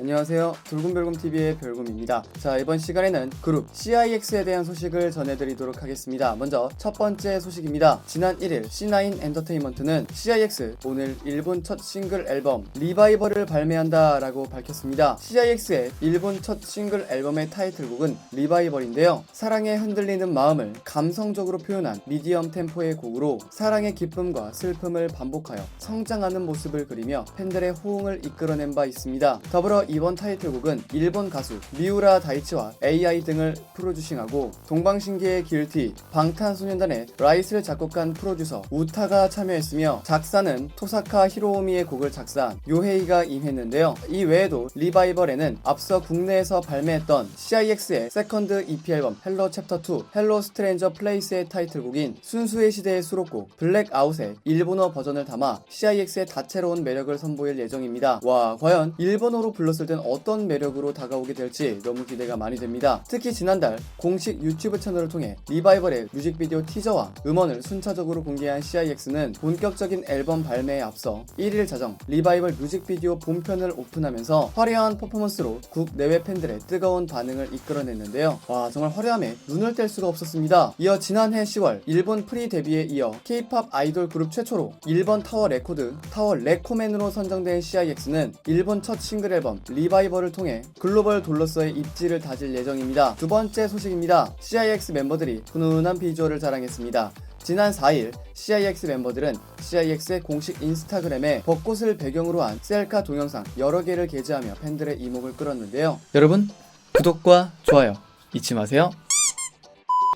안녕하세요. 돌곰별곰TV의 별곰입니다. 자, 이번 시간에는 그룹 CIX에 대한 소식을 전해드리도록 하겠습니다. 먼저 첫 번째 소식입니다. 지난 1일 C9 엔터테인먼트는 CIX 오늘 일본 첫 싱글 앨범 리바이벌을 발매한다 라고 밝혔습니다. CIX의 일본 첫 싱글 앨범의 타이틀곡은 리바이벌인데요. 사랑에 흔들리는 마음을 감성적으로 표현한 미디엄 템포의 곡으로 사랑의 기쁨과 슬픔을 반복하여 성장하는 모습을 그리며 팬들의 호응을 이끌어낸 바 있습니다. 더불어 이번 타이틀곡은 일본 가수 미우라 다이치와 AI 등을 프로듀싱하고 동방신기의 길티, 방탄소년단의 라이스를 작곡한 프로듀서 우타가 참여했으며 작사는 토사카 히로오미의 곡을 작사한 요헤이가 임했는데요. 이 외에도 리바이벌에는 앞서 국내에서 발매했던 CIX의 세컨드 EP 앨범 헬로 챕터 2, 헬로 스트레인저 플레이스의 타이틀곡인 순수의 시대의 수록곡 블랙아웃의 일본어 버전을 담아 CIX의 다채로운 매력을 선보일 예정입니다. 와, 과연 일본어로 불렀 을 땐 어떤 매력으로 다가오게 될지 너무 기대가 많이 됩니다. 특히 지난달 공식 유튜브 채널을 통해 리바이벌의 뮤직비디오 티저와 음원을 순차적으로 공개한 CIX는 본격적인 앨범 발매에 앞서 1일 자정 리바이벌 뮤직비디오 본편을 오픈하면서 화려한 퍼포먼스로 국내외 팬들의 뜨거운 반응을 이끌어냈는데요. 와 정말 화려함에 눈을 뗄 수가 없었습니다. 이어 지난해 10월 일본 프리 데뷔에 이어 K-팝 아이돌 그룹 최초로 일본 타워 레코드 타워 레코맨으로 선정된 CIX는 일본 첫 싱글 앨범 리바이벌을 통해 글로벌 돌로서의 입지를 다질 예정입니다. 두 번째 소식입니다. CIX 멤버들이 훈훈한 비주얼을 자랑했습니다. 지난 4일 CIX 멤버들은 CIX의 공식 인스타그램에 벚꽃을 배경으로 한 셀카 동영상 여러 개를 게재하며 팬들의 이목을 끌었는데요. 여러분 구독과 좋아요 잊지 마세요.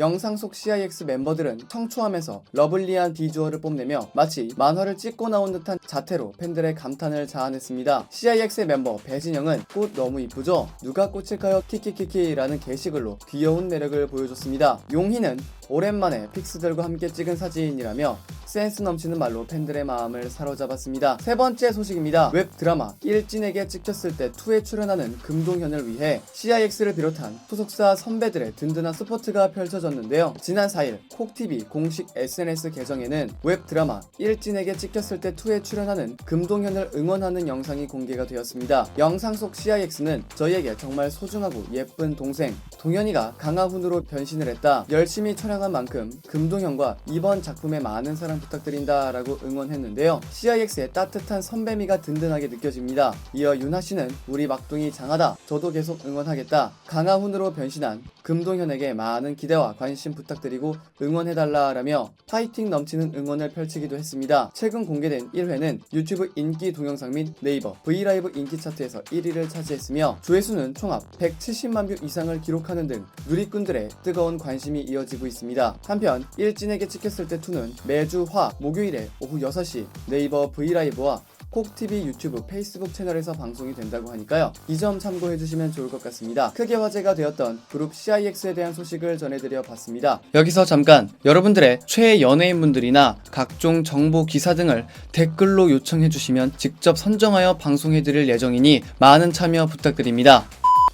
영상 속 CIX 멤버들은 청초하면서 러블리한 비주얼을 뽐내며 마치 만화를 찍고 나온 듯한 자태로 팬들의 감탄을 자아냈습니다. CIX의 멤버 배진영은 꽃 너무 이쁘죠? 누가 꽃일까요? 키키키키라는 게시글로 귀여운 매력을 보여줬습니다. 용희는 오랜만에 픽스들과 함께 찍은 사진이라며 센스 넘치는 말로 팬들의 마음을 사로잡았습니다. 세 번째 소식입니다. 웹 드라마 일진에게 찍혔을 때 2에 출연하는 금동현을 위해 CIX를 비롯한 소속사 선배들의 든든한 서포트가 펼쳐졌는데요. 지난 4일 콕TV 공식 SNS 계정에는 웹 드라마 일진에게 찍혔을 때 2에 출연하는 금동현을 응원하는 영상이 공개가 되었습니다. 영상 속 CIX는 저희에게 정말 소중하고 예쁜 동생 동현이가 강하훈으로 변신을 했다. 열심히 촬영한 만큼 금동현과 이번 작품에 많은 사랑 부탁드린다 라고 응원했는데요. CIX의 따뜻한 선배미가 든든하게 느껴집니다. 이어 윤하 씨는 우리 막둥이 장하다. 저도 계속 응원하겠다. 강하훈으로 변신한 금동현에게 많은 기대와 관심 부탁드리고 응원해달라라며 파이팅 넘치는 응원을 펼치기도 했습니다. 최근 공개된 1회는 유튜브 인기 동영상 및 네이버 브이라이브 인기 차트에서 1위를 차지했으며 조회수는 총합 170만 뷰 이상을 기록하는 등 누리꾼들의 뜨거운 관심이 이어지고 있습니다. 한편 일진에게 찍혔을 때 2는 매주 화 목요일에 오후 6시 네이버 브이라이브와 콕TV 유튜브 페이스북 채널에서 방송이 된다고 하니까요. 이 점 참고해 주시면 좋을 것 같습니다. 크게 화제가 되었던 그룹 CIX에 대한 소식을 전해드려 봤습니다. 여기서 잠깐 여러분들의 최애 연예인분들이나 각종 정보 기사 등을 댓글로 요청해 주시면 직접 선정하여 방송해 드릴 예정이니 많은 참여 부탁드립니다.